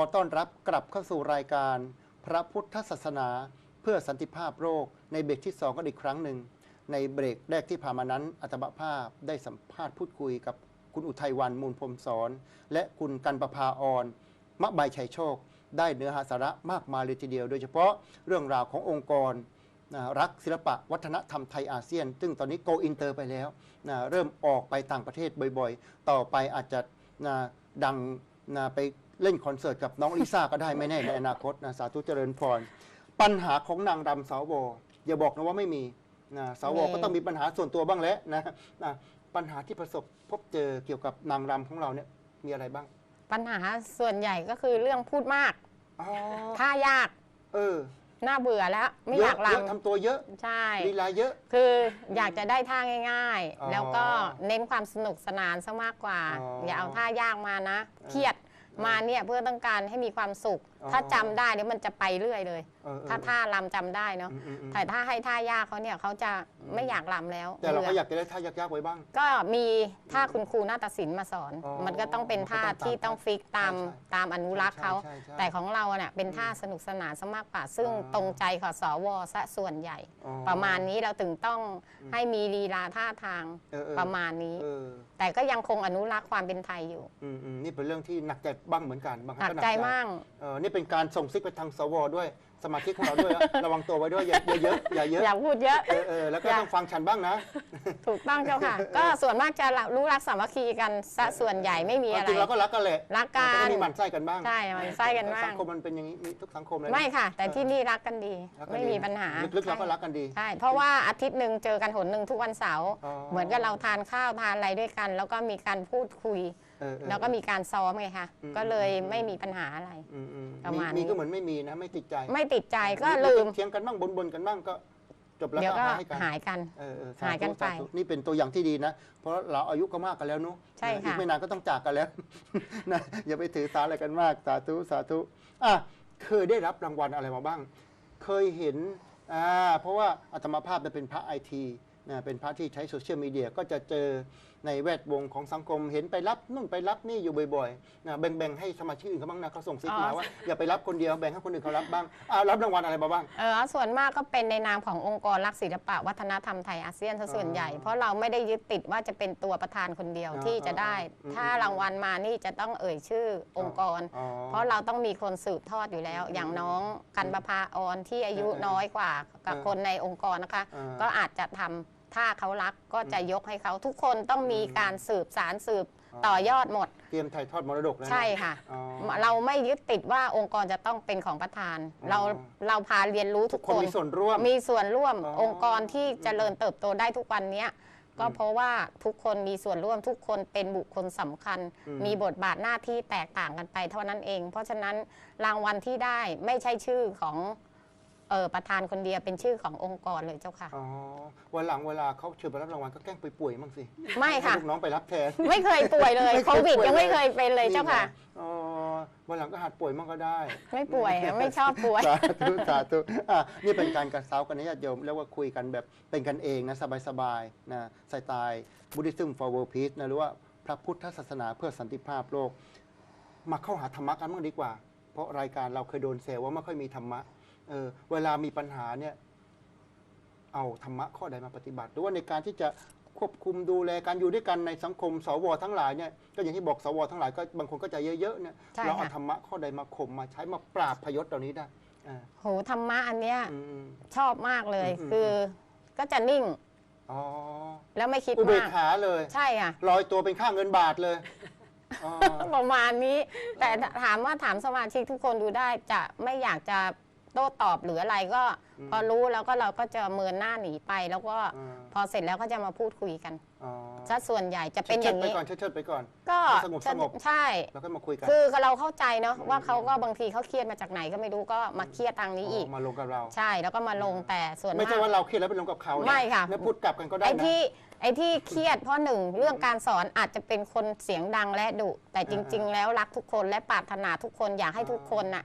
อต้อนรับกลับเข้าสู่รายการ พระพุทธศาสนา เพื่อสันติภาพโลกในเบรกที่ 2 กันอีกครั้งหนึ่ง ในเบรกแรกที่ผ่านมานั้นอัตมภาพได้สัมภาษณ์พูดคุยกับคุณอุทัยวันมูลพรมสอนและคุณกันประภาออนมะใบชัยโชค ได้เนื้อหาสาระมากมายเลยทีเดียว โดยเฉพาะเรื่องราวขององค์กรรักศิลปะวัฒนธรรมไทยอาเซียน ซึ่งตอนนี้โกอินเตอร์ไปแล้วนะเริ่มออกไปต่างประเทศบ่อยๆ ต่อไปอาจจะนะดังนะไป เล่นคอนเสิร์ตกับน้องลิซ่าก็ได้ไม่แน่ในอนาคตนะสาธุเจริญพร ปัญหาของนางรำสาวอย่าบอกนะว่าไม่มีนะสาวมีก็ต้องมีปัญหาส่วนตัวบ้างแหล้วนะนะปัญหาที่ประสบพบเจอเกี่ยวกับนางรำของเราเนี่ยมีอะไรบ้าง ปัญหาส่วนใหญ่ก็คือเรื่องพูดมากอ๋อท่ายาก เออน่าเบื่อแล้วไม่เยออะยากเยอะรำทำตัวเยอะใช่ลีลาเยอะ คืออยากจะได้ท่าง่ายอ๋อๆแล้วก็เน้นความสนุกสนานซะมากกว่าอ๋อออย่าเอาท่ายากมานะ เครียด มาเนี่ยเพื่อต้องการให้มีความสุข ถ้าจำได้เนี่ยมันจะไปเรื่อยเลย เออเออถ้าท่ารำจำได้เนาะอืมอืมอืมแต่ถ้าให้ท่ายากเขาเนี่ยเขาจะไม่อยากรำแล้วแต่เราก็บื่อยากจะได้ท่ายากๆไว้บ้าง ก็มีท่าคุณครูนาฏศิลป์มาสอน อ๋อมันก็ต้องเป็นท่ามันก็ต้องที่ต้องฟิกตามใช่ใช่ตามอนุรักษ์เขา ใช่ใช่ใช่แต่ของเราเนี่ยเป็นท่าสนุกสนานซะมากกว่า ซึ่งอ๋อตรงใจของสวซะส่วนใหญ่ อ๋อประมาณนี้เราถึงต้องให้มีลีลาท่าทางเออเออ ประมาณนี้ เออแต่ก็ยังคงอนุรักษ์ความเป็นไทยอยู่อืมอืมนี่เป็นเรื่องที่หนักใจบ้างเหมือนกันบางคหรั้นังกก็ใจมากเออนี่เป็นการส่งซิกไปทางสวด้วย สมาชิกของเราด้วยนะ ระวังตัวไว้ด้วยอย่าอย่าเยอะอย่าเยอะอย่าพูดเยอะ เออเออแล้วก็อย่า ต้องฟังฉันบ้างนะถูกต้องเจ้าค่ะ ก็ส่วนมากจะรู้รักสามัคคีกันซะส่วนใหญ่ไม่มีอะไร จริงๆเราก็รักกันแหละรักกัน แต่ก็มีหมั่นไส้กันบ้างใช่มันไส้กันบ้าสังงคมมันเป็นอย่างนี้มีทุกสังคมเลยนะไม่ค่ะ แต่ที่นี่รักกันดี รักกันไม่ดีมีปัญหาลึกๆเราก็รักกันดี ใช่เพราะว่าอาทิตย์หนึ่งเจอกันหนหนึ่งทุกวันเสาร์อ๋อ เหมือนกับเราทานข้าวทานอะไรด้วยกัน แล้วก็มีการพูดคุย เออเออแล้วก็มีการซ้อมไงคะอืม ก็เลยอืมไม่มีปัญหาอะไร อืมอืมประมาณมีนี้ก็เหมือนไม่มีนะไม่ติดใจไม่ติดใจก็ลืม เถียงกันบ้างบนๆกันบ้างก็จบแล้วเดี๋ยวก็ก็ให้กันหายกัน เออเออสหายกันธุไปสธุนี่เป็นตัวอย่างที่ดีนะ เพราะเราอายุก็มากกันแล้วเนุใช่ค่ะ อีกไม่นานก็ต้องจากกันแล้ว นะอย่าไปถือสาอะไรกันมากสาธุสาธุอะเคยได้รับรางวัลอะไรมาบ้าง เคยเห็นอ่าเพราะว่าอาตมาภาพเนี่ยเป็นพระไอทีนะเป็นพระที่ใช้โซเชียลมีเดียก็จะเจอ ในแวดวงของสังคมเห็นไปรับนู่นไปรับนี่อยู่บ่อยๆนะแบ่งๆให้สมาชิกอื่นเขาบ้างนะเขาส่งซิกมาว่าอย่าไปรับคนเดียวแบ่งให้คนอื่นเขารับบ้างอ่ารับรางวัลอะไรมาบ้าง เออส่วนมากก็เป็นในนามขององค์กรรักศิลปะวัฒนธรรมไทยอาเซียนซะส่วนใหญ่อ๋อเพราะเราไม่ได้ยึดติดว่าจะเป็นตัวประธานคนเดียวอ๋อที่จะได้อืมถ้ารางวัลมานี่จะต้องเอ่ยชื่อองค์กรอ๋อเพราะเราต้องมีคนสืบทอดอยู่แล้ว อย่างน้องกันประภาออนที่อายุเออน้อยกว่ากับเออคนในองค์กรนะคะเออก็อาจจะทำ ถ้าเขารักก็จะยกให้เขาทุกคนต้องมีการสืบสารสืบอ๋อต่อยอดหมด เตรียมถ่ายทอดมรดกแล้วนะ ใช่ค่ะ อ๋อ เราไม่ยึดติดว่าองค์กรจะต้องเป็นของประธานอ๋อเราเราพาเรียนรู้ทุทุกกคคนน มีส่วนร่วม มีส่วนร่วมอ๋อองค์กรที่เจริญเติบโตได้ทุกวันเนี้ยก็เพราะว่าทุกคนมีส่วนร่วมทุกคนเป็นบุคคลสำคัญ อืม มีบทบาทหน้าที่แตกต่างกันไปเท่านั้นเอง เพราะฉะนั้นรางวัลที่ได้ไม่ใช่ชื่อของ เออประธานคนเดียวเป็นชื่อขององค์กรเลยเจ้าค่ะ อ๋อวันหลังเวลาเขาเชิญไปรับรางวัลก็แกล้งไปป่วยมั่งสิไม่ค่ะ ให้ลูกน้องไปรับแทน ไม่เคยป่วยเลยไม่เคยโควิดป่วย ยังไม่เลยเคยเป็นเลยเจ้าค่ะ นี่ไงอ๋อวันหลังก็หัดป่วยมั่งก็ได้ ไม่ป่วยไม่ชอบป่วย สาธุสาธุอะนี่เป็นการกระเซ้ากันนะญาติโยมเรียกว่าคุยกันแบบเป็นกันเองนะ สบายๆนะสไตล์บุ d ิ i ึม for world peace นะหรือว่าพระพุทธศาสนาเพื่อสันติภาพโลก มาเข้าหาธรรมะกันบ้างดีกว่า เพราะรายการเราเคยโดนเซลว่าไม่ค่อยมีธรรมะ เออเวลามีปัญหาเนี่ย เอาธรรมะข้อใดมาปฏิบัติ หรือว่าในการที่จะควบคุมดูแลการอยู่ด้วยกันในสังคมสวทั้งหลายเนี่ยก็อย่างที่บอกสวทั้งหลายก็บางคนก็ใจเยอะๆเนี่ยใช่เราเอาค่ะ ธรรมะข้อใดมาข่มมาใช้มาปราบพยศเหล่านี้ได้อ่าโหธรรมะอันเนี้ยอืม ชอบมากเลย อืม คือก็จะนิ่งอ๋อแล้วไม่คิดอุเบกมาก ขาเลยใช่ค่ะลอยตัวเป็นค่าเงินบาทเลยอ๋อ ประมาณนี้ แต่ถามว่าถามสมาชิกทุกคนดูได้จะไม่อยากจะ โต้ตอบหรืออะไรก็ อืม พอรู้แล้วก็เราก็จะเมินหน้าหนีไป แล้วก็อ่าพอเสร็จแล้วก็จะมาพูดคุยกันอ๋อซะส่วนใหญ่จะเป็นอเชิดย่างๆไปนี้ ก่อนเชิดๆไปก่อน ก็สงบจะสงบ ใช่ แล้วก็มาคุยกันคือเราเข้าใจเนาะว่าเขาก็บางทีเขาเครียดมาจากไหนก็ไม่รู้ก็มาเครียดทางนี้อีก มาลงกับเรา ใช่แล้วก็มาลงแต่ส่วนไม่มาใช่กว่าเราเครียดแล้วไปลงกับเขานไม่ค่ะ แล้วพูดกลับกันก็ได้ไอ้นะ ที่ไอ้ที่เครียดเพราะหนึ่งเรื่องการสอนอาจจะเป็นคนเสียงดังและดุแต่จริง ๆ แล้วรักทุกคนและปรารถนาทุกคนอยากให้ทุกคนน่ะ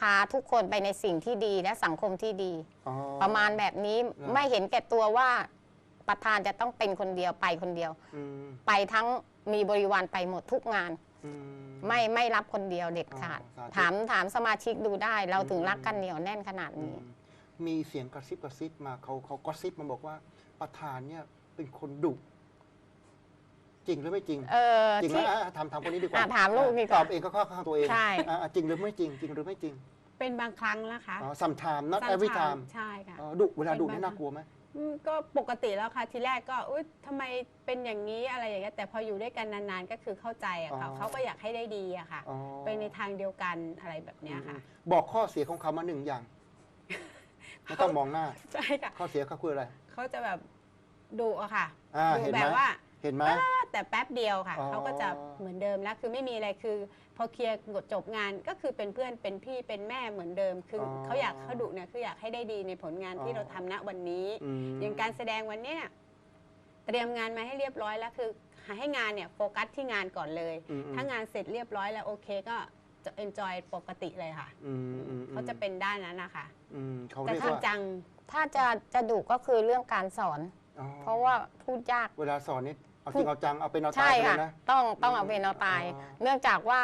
พาทุกคนไปในสิ่งที่ดีและสังคมที่ดี อ๋อ ประมาณแบบนี้อไม่เห็นแก่ตัวว่าประธานจะต้องเป็นคนเดียวไปคนเดียว อืมไปทั้งมีบริวารไปหมดทุกงาน อืม ไม่ไม่รับคนเดียวเด็ดขาด อ๋อสาธุถามถามสมาชิกดูได้ เราถึงอืมรักกันเหนียวแน่นขนาดอืนี้มมีเสียงกระซิบกระซิบมาเขาเขากระซิบมาบอกว่าประธานเนี่ยเป็นคนดุ จริงหรือไม่จริง เออจริงไหมที่ อะถามถามคนนี้ดีกว่าอะถามลูกดีกว่าตอบเองก็เข้าข้างตัวเองใช่ อะอะจริงหรือไม่จริง จริงหรือไม่จริงเป็นบางครั้งนะคะอ๋อ sometime not Sometime every time ใช่ค่ะ อ๋อดุเวลาดุเป็นนี่บางน่ากลัวไหม อืมก็ปกติแล้วค่ะทีแรกก็อุ้ยทำไมเป็นอย่างนี้อะไรอย่างเงี้ยแต่พออยู่ด้วยกันนานๆก็คือเข้าใจอะค่ะเขาก็อยากให้ได้ดีอะค่ะ อ๋อไปในทางเดียวกันอะไรแบบเนี้ยค่ะ อืมบอกข้อเสียของเขามาหนึ่งอย่างไม่ต้องมองหน้า ใช่ค่ะ ข้อเสียเขาคืออะไร เขาจะแบบดุอะค่ะอ่าดุเห็นแบไหมบว่าเห็นไหม แต่แป๊บเดียวค่ะ อ๋อ เขาก็จะเหมือนเดิมแล้วคือไม่มีอะไรคือ พอเคลียร์จบงานก็คือเป็นเพื่อนเป็นพี่เป็นแม่เหมือนเดิม คือออเขาอยากเขาดุเนี่ยคืออยากให้ได้ดีในผลงานอ๋อที่เราทำณวันนี้อืมอย่างการแสดงวันเนี้ยเตรียมงานมาให้เรียบร้อยแล้วคือให้งานเนี่ยโฟกัสที่งานก่อนเลย อืมอืม ถ้างานเสร็จเรียบร้อยแล้วโอเคก็จะ enjoy ปกติเลยค่ะอืมอืมเขาจะเป็นด้านนั้นนะคะอืมเขาแต่เรียกจริงว่าจัง ถ้าจะจะดุก็คือเรื่องการสอน อ๋อเพราะว่าพูดยาก เวลาสอนนี่ เอาจริงเอาจังเอาเป็นเอาตาใช่ยไปเลค่ะ ยนะ ต้องต้องอืมเอาเป็นเอาตาย อ๋อ เนื่องจากว่า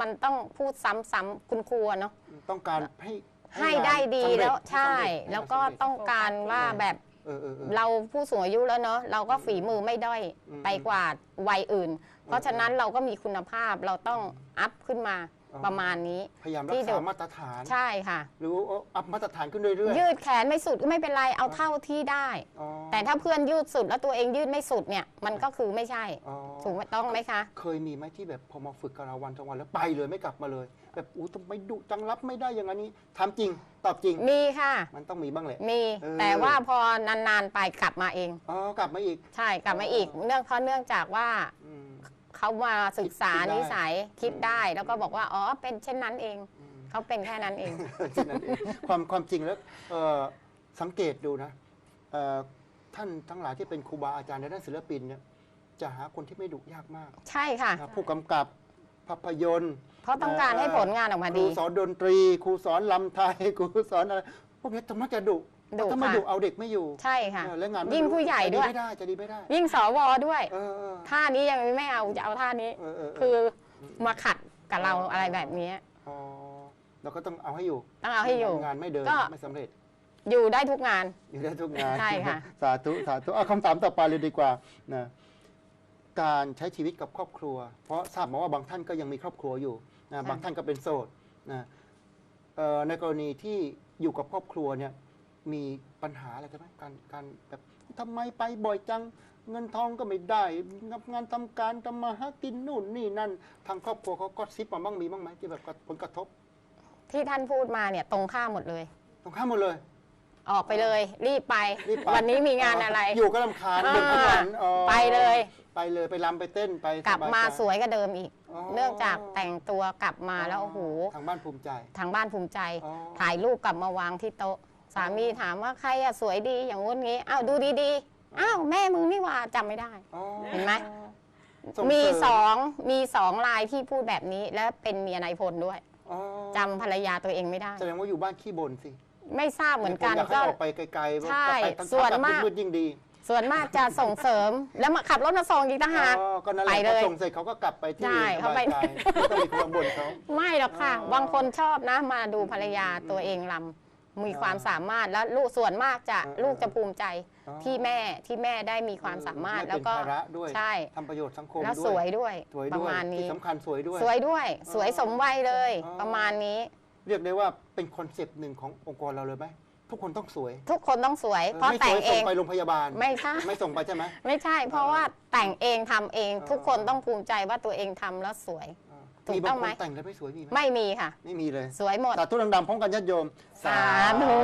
มันต้องพูดซ้ำๆคุณครูอะเนาะต้องการให้ให้งานได้ดีสำเร็จแล้วให้ใช่สำเร็จแล้วก็ให้สำเร็จต้องการว่าแบบเออเออเออ เราผู้สูงอายุแล้วเนาะเราก็ฝีมือไม่ด้อยอืมไปกว่าวัยอื่น เพราะฉะนั้นเราก็มีคุณภาพเราต้องอัพขึ้นมาอ๋อ ประมาณนี้ พยายามรัที่กดุษามาตรฐาน ใช่ค่ะ หรือว่าอัพมาตรฐานขึ้นเรื่อยๆยืดแขนไม่สุดก็ไม่เป็นไรเอาเท่าที่ได้อ๋อแต่ถ้าเพื่อนยืดสุดแล้วตัวเองยืดไม่สุดเนี่ยมันก็คือไม่ใช่อ๋อถูกต้องไหมคะ เคยมีไหมที่แบบพอมาฝึกกับเราวันสองวันแล้วไปเลยไม่กลับมาเลย แบบอู้ทำไมดุจังรับไม่ได้อย่างนี้ทำจริงตอบจริง มีค่ะ มันต้องมีบ้างแหละ มี เออ แต่ว่าพอนานๆไปกลับมาเอง อ๋อกลับมาอีก ใช่กลับมาอีก เนื่องเพราะเนื่องจากว่าอืม เขามาศึกษาคิดได้นิสัยคิดได้แล้วก็บอกว่าอ๋อเป็นเช่นนั้นเองอืมเขาเป็นแค่นั้นเองแค่นั้นเองความความจริงแล้วเอ่อสังเกตดูนะเอ่อท่านทั้งหลายที่เป็นครูบาอาจารย์ในด้านศิลปินเนี่ยจะหาคนที่ไม่ดุยากมากใช่ค่ะ นะผู้กำกับภาพยนตร์ เพราะต้องการให้ผลงานออกมาครูดี สอนดนตรี ครูสอนลำไทย ครูสอนอะไรพวกนี้จะมักจะดุ ดุถ้าไม่ค่ะดุเอาเด็กไม่อยู่ใช่ค่ะ เออแล้วงานไม่ยิ่งรู้ผู้ใหญ่จะด้วยไม่ได้จะดีไม่ได้ยิ่งสวด้วย เออเออท่านี้ยังไม่เอาจะเอาท่านี้ เออเออเอคืออมาขัดกับเราอะไรแบบนี้อ๋อเราก็ต้องเอาให้อยู่ต้องเอาให้อยู่ งานไม่เดินก็ ไม่สำเร็จ อยู่ได้ทุกงาน อยู่ได้ทุกงานใช่ค่ะ สาธุสาธุเอาคำถามต่อไปเลยดีกว่านะการใช้ชีวิตกับครอบครัว เพราะทราบมาว่าบางท่านก็ยังมีครอบครัวอยู่นะบางท่านก็เป็นโสดนะเอ่อในกรณีที่อยู่กับครอบครัวเนี่ย มีปัญหาอะไรกันไหมการการแบบทำไมไปบ่อยจัง เงินทองก็ไม่ได้งับงานทำการทำมาหากินนู่นนี่นั่น ทางครอบครัวเขาก็ซิปมาบ้างมีบ้างไหมที่แบบผลกระทบที่ท่านพูดมาเนี่ยตรงข้ามหมดเลย ตรงข้ามหมดเลย ออกไปเลย รีบไป รีบไป วันนี้มีงานอะไร อยู่ก็ลำคาญอ่าเดินทั้งวันอ๋อไปเลย ไปเลยไปรำไปเต้นไปกลับสยมาใจสวยก็เดิมอีกอ๋อเนื่องจากแต่งตัวกลับมาแล้วโอ้โห ทางบ้านภูมิใจ ทางบ้านภูมิใจ อ๋อ ถ่ายรูปกลับมาวางที่โต๊ะ สามีถามว่าใครอะสวยดีอย่างงู้นงี้อ้าวดูดีๆอ้าวแม่มึงนี่หว่าจำไม่ได้ อ๋อเห็นไหม ส่งมีเริสองมีสองลายที่พูดแบบนี้ และเป็นเมียนายพลด้วยอ๋อจำภรรยาตัวเองไม่ได้ แสดงว่าอยู่บ้านขี้บ่นสิไม่ทราบเหมือนกันอยากให้ก็ ออกไปไกลๆว่าใช่ไปทั้งส่วนกลับมาก มืดๆยิ่งดีส่วนมากจะส่งเสริม แล้วมาขับรถมาส่งอีกต่างหาก อ๋อก็นั่นแหละไปเลยพอส่งเสร็จเขาก็กลับไปที่ใช่เขาไป สบายใจไม่ต้องมีคนมาบ่นเขา ไม่หรอกค่ะอ๋อบางคนชอบนะมาดูภรรยาตัวเองลำ มีอ่าความสามารถแล้วลูกส่วนมากจะอ่าลูกจะภูมิใจอ๋อที่แม่ที่แม่ได้มีความสามารถไม่แล้วก็เป็นภาระด้วย ใช่ ทำประโยชน์สังคมแล้วด้สววยยด้วยสวยประด้วยมาณที่นี้ สำคัญสวยด้วย สวยด้วยอ๋อสวยสมวัยเลย อ๋อ ประมาณนี้ เรียกได้ว่าเป็นคอนเซปต์หนึ่งขององค์กรเราเลยไหมทุกคนต้องสวยทุกคนต้องสวย เพราะไม่แต่สงวยเอส่งงไปโรงพยาบาลไม่ใช่ ไม่ส่งไปใช่ไหม ไม่ใช่ เพราะว่าแต่งเองทำเองอ๋อทุกคนต้องภูมิใจว่าตัวเองทำแล้วสวยอ่า ถูกมีต้บาองงคไหม นแต่งแล้วไม่สวยมีไหมไม่มีค่ะ ไม่มีเลยสวยหมด สาธุดังๆพร้อมกันญาติโยมสา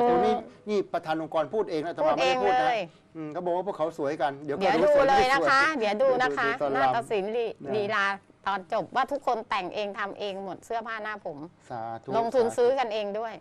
ธุ นี่นี่ประธานองค์กรพูดเองนะแต่พูดว่าไม่เอได้งพูดเลนะย อืมเขาบอกว่าพวกเขาสวยกันเดี๋ยวก็เดี๋ยวรู้ดูสวเลยไม่สนะวยคะ เดี๋ยวดูนะคะตอนนาฏรำศิลป์ลีนะ ลีลาตอนจบว่าทุกคนแต่งเองทำเองหมดเสื้อผ้าหน้าผม สาธุลงทุนสาธุ ซื้อกันเองด้วย